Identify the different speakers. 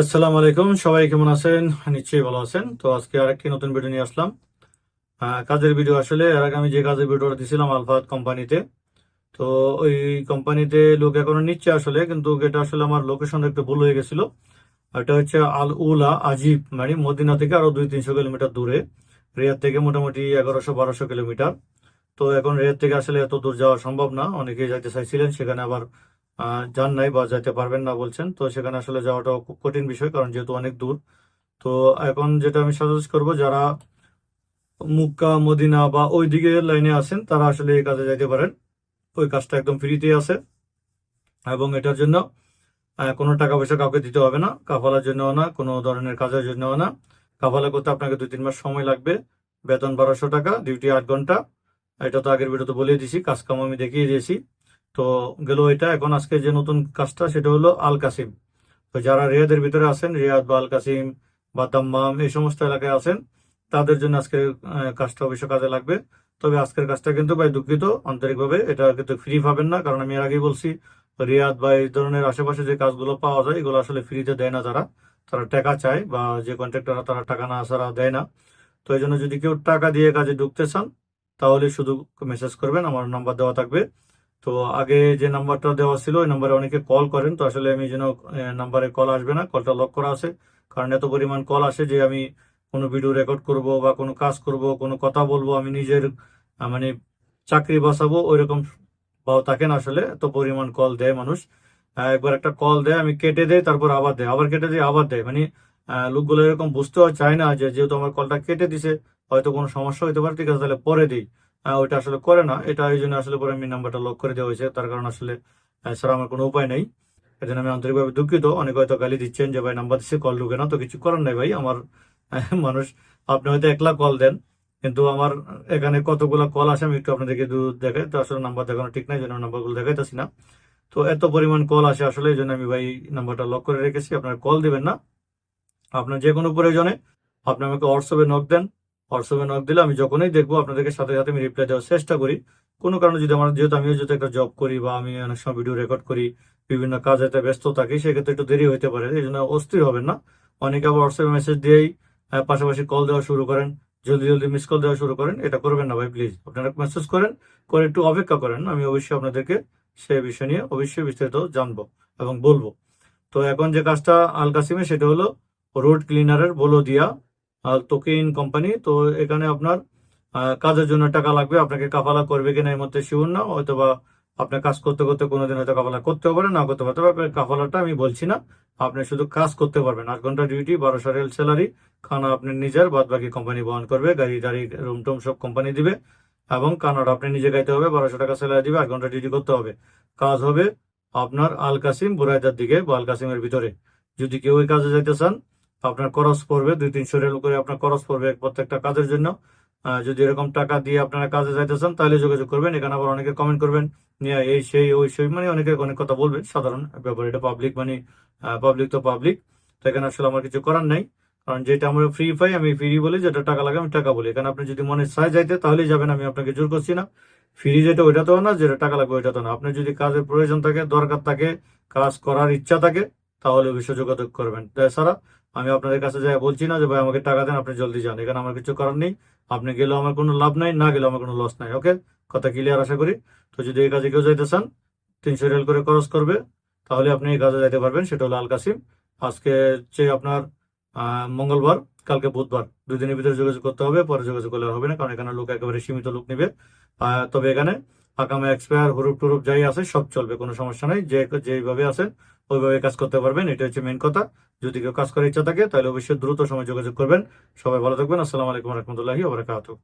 Speaker 1: আসসালামু আলাইকুম, সবাই কেমন আছেন? নিশ্চয়ই ভালো আছেন। তো আজকে আর আরেকটি নতুন ভিডিও নিয়ে আসলাম। কাজের ভিডিও আসলে, এর আগে আমি যে কাজের ভিডিওটা দিছিলাম, আলফাত কোম্পানিতে, তো ওই কোম্পানিতে লোক এখনও নিচ্ছে আসলে, কিন্তু এটা আসলে আমার লোকেশনটা একটু ভুল হয়ে গেছিল। এটা হচ্ছে আল উলা আজিব মানে মদিনা থেকে আরও দুই তিনশো কিলোমিটার দূরে, রিয়াদ থেকে মোটামুটি এগারোশো বারোশো কিলোমিটার। তো এখন রিয়াদ থেকে আসলে এত দূর যাওয়া সম্ভব না। অনেকেই যাইতে চাইছিলেন, সেখানে আবার যান নাই বা যাইতে পারবেন না বলছেন। তো সেখানে আসলে যাওয়াটাও খুব কঠিন বিষয়, কারণ যেহেতু অনেক দূর। তো এখন যেটা আমি সাজেস্ট করব, যারা মুক্কা, মদিনা বা ওই দিকে লাইনে আছেন, তারা আসলে এই কাজে যাইতে পারেন। ওই কাজটা একদম ফ্রিতে আছে। এবং এটার জন্য কোনো টাকা পয়সা কাউকে দিতে হবে না। কাফালার জন্যও না, কোনো ধরনের কাজের জন্যও না। কাফালা করতে আপনাকে দুই তিন মাস সময় লাগবে। বেতন বারোশো টাকা ডিউটি আট ঘণ্টা। এটা তো আগের ভিডিওতে বলে দিয়েছি কাজ কাম আমি দেখিয়ে দিয়েছি। তো গেল এটা, এখন আজকে যে নতুন কাজটা সেটা হলো আল কাসিম। তো যারা রিয়াদের ভিতরে আছেন, রিয়াদ বা আল কাসিম বা দাম্মাম, এই সমস্ত এলাকায় আছেন, তাদের জন্য আজকে কাজটা অবশ্য কাজে লাগবে। তবে আজকের কাজটা কিন্তু ভাই দুঃখিত, আন্তরিকভাবে এটা কিন্তু ফ্রি পাবেন না, কারণ আমি এর আগেই বলছি, রিয়াদ বা এই ধরনের আশেপাশে যে কাজগুলো পাওয়া যায়, এগুলো আসলে ফ্রিতে দেয় না তারা তারা টাকা চায় বা যে কন্ট্রাক্টররা তারা টাকা না ছাড়া দেয় না। তো এই জন্য যদি কেউ টাকা দিয়ে কাজে ঢুকতে চান, তাহলে শুধু মেসেজ করবেন, আমার নাম্বার দেওয়া থাকবে। তো আগে যে নাম্বারটা দেওয়া ছিল, ওই নাম্বারে অনেকে কল করেন, তো আসলে আমি যেন নাম্বারে কল আসবে না কলটা লক করা আছে। কারণ এত পরিমাণ কল আসে যে আমি কোনো ভিডিও রেকর্ড করব বা কোনো কাজ করব, কোনো কথা বলব, আমি নিজের মানে চাকরি বাঁচাবো ওইরকম বা থাকেন আসলে, এত পরিমাণ কল দেয় মানুষ। একবার একটা কল দেয়, আমি কেটে দেয় তারপর আবার দেয়, আবার কেটে দেয় আবার দেয়। মানে লোকগুলো এরকম বুঝতেও চায় না যে, যেহেতু আমার কলটা কেটে দিছে, হয়তো কোনো সমস্যা হইতে পারে, ঠিক আছে, তাহলে পরে দিই। ওইটা আসলে করে না। এটা এই জন্য আসলে পরে আমি নাম্বারটা লক করে দেওয়া হয়েছে। তার কারণ আসলে ছাড়া আমার কোনো উপায় নেই। এই জন্য আমি আন্তরিকভাবে দুঃখিত। অনেকে হয়তো গালি দিচ্ছেন যে, ভাই নাম্বার দিচ্ছে কল ঢুকে না। তো কিছু করার নাই ভাই। আমার মানুষ, আপনি হয়তো একলা কল দেন, কিন্তু আমার এখানে কতগুলো কল আসে, আমি একটু আপনাদেরকে দেখাই। তো আসলে নাম্বার দেখানো ঠিক নাই জন্য নাম্বারগুলো দেখাইতেছি না। তো এত পরিমাণ কল আসে আসলে, এই জন্য আমি ভাই নাম্বারটা লক করে রেখেছি। আপনারা কল দিবেন না। আপনার যে কোনো প্রয়োজনে আপনি আমাকে হোয়াটসঅ্যাপে নক দেন। হোয়াটসঅ্যাপে নক দিলে আমি যখনই দেখব আপনাদেরকে সাথে সাথে আমি রিপ্লাই দেওয়ার চেষ্টা করি। কোনো কারণে যদি আমার, যেহেতু আমিও যেহেতু একটা জব করি বা আমি অনেক সময় ভিডিও রেকর্ড করি, বিভিন্ন কাজেতে ব্যস্ত থাকি, সেক্ষেত্রে একটু দেরি হতে পারে। এই জন্য অস্থির হবেন না। অনেকে আবার হোয়াটসঅ্যাপে মেসেজ দিয়েই পাশাপাশি কল দেওয়া শুরু করেন। জলদি জলদি মিস কল দেওয়া শুরু করেন। এটা করবেন না ভাই প্লিজ আপনারা মেসেজ করেন, করে একটু অপেক্ষা করেন। আমি অবশ্যই আপনাদেরকে সে বিষয় নিয়ে অবশ্যই বিস্তারিত জানব এবং বলব। তো এখন যে কাজটা আল কাসিমে সেটা হলো রোড ক্লিনারের বলো দিয়া তোকিন কোম্পানি তো এখানে আপনার কাজের জন্য টাকা লাগবে, আপনাকে কাফালা করবে কিনা এর মধ্যে শিওর না, অথবা আপনার কাজ করতে করতে কোনোদিন হয়তো কাফালা করতে পারেন না করতে পারতে পারবেন কাফালাটা আমি বলছি না, আপনি শুধু কাজ করতে পারবেন, আট ঘণ্টা ডিউটি বারোশো রেল স্যালারি খানা আপনি নিজের বাদ বাকি কোম্পানি বহন করবে, গাড়ি টাড়ি রুম টুম সব কোম্পানি দিবে, এবং কানাডা আপনি নিজে গাইতে হবে, বারোশো টাকা স্যালারি দিবে, আট ঘণ্টা ডিউটি করতে হবে। কাজ হবে আপনার আল কাসিম বুরাইদার দিকে বা আল কাসিমের ভিতরে। যদি কেউ ওই কাজে যাইতে চান আপনার খরচ পড়বে, দুই তিনশো রেল করে আপনার খরচ পড়বে প্রত্যেকটা কাজের জন্য। যদি এরকম টাকা দিয়ে আপনারা কাজে যাইতে চান তাহলে যোগাযোগ করবেন। এখানে আবার অনেকে কমেন্ট করবেন, নিয়ে এই সেই, ওই সেই মানে অনেকে অনেক কথা বলবেন সাধারণ ব্যাপার। এটা পাবলিক মানে পাবলিক তো পাবলিক তো এখানে আসলে আমার কিছু করার নাই, কারণ যেটা আমরা ফ্রি পাই, আমি ফ্রি বলি, যেটা টাকা লাগে আমি টাকা বলি। এখানে আপনি যদি মনে চায় যাইতে, তাহলেই যাবেন, আমি আপনাকে জোর করছি না। ফ্রি যেটা ওইটা তো না, যেটা টাকা লাগবে ওইটা তো না। আপনি যদি কাজের প্রয়োজন থাকে, দরকার থাকে, কাজ করার ইচ্ছা থাকে, তাহলে অবশ্যই যোগাযোগ করবেন। তাছাড়া আমি আপনাদের কাছে যাই বলছি না যে ভাই আমাকে টাকা দেন, আপনি জলদি যান। এখানে আমার কিছু করার নেই। আপনি গেলেও আমার কোনো লাভ নাই, না গেলেও আমার কোনো লস নাই ওকে কথা ক্লিয়ার আশা করি। তো যদি এই কাজে কেউ যাইতে চান, তিনশো রিয়াল করে খরচ করবে, তাহলে আপনি এই কাজে যাইতে পারবেন। সেটা হলো আল কাসিম আজকে হচ্ছে আপনার মঙ্গলবার, কালকে বুধবার। দুই দিনের ভিতরে যোগাযোগ করতে হবে, পরে যোগাযোগ করলে হবে না, কারণ এখানে লোক একেবারে সীমিত লোক নেবে। তবে এখানে আকামে এক্সপায়ার হুরুপ টুরুপ যাই আছে, সব চলবে, কোনো সমস্যা নাই। যে যেভাবে আছেন ওইভাবে কাজ করতে পারবেন এটা হচ্ছে মেন কথা। যদি কেউ কাজ করার ইচ্ছা থাকে, তাহলে অবশ্যই দ্রুত সময় যোগাযোগ করবেন। সবাই ভালো থাকবেন। আসসালামু আলাইকুম রহমতুল্লাহি ওবরাকাতুহ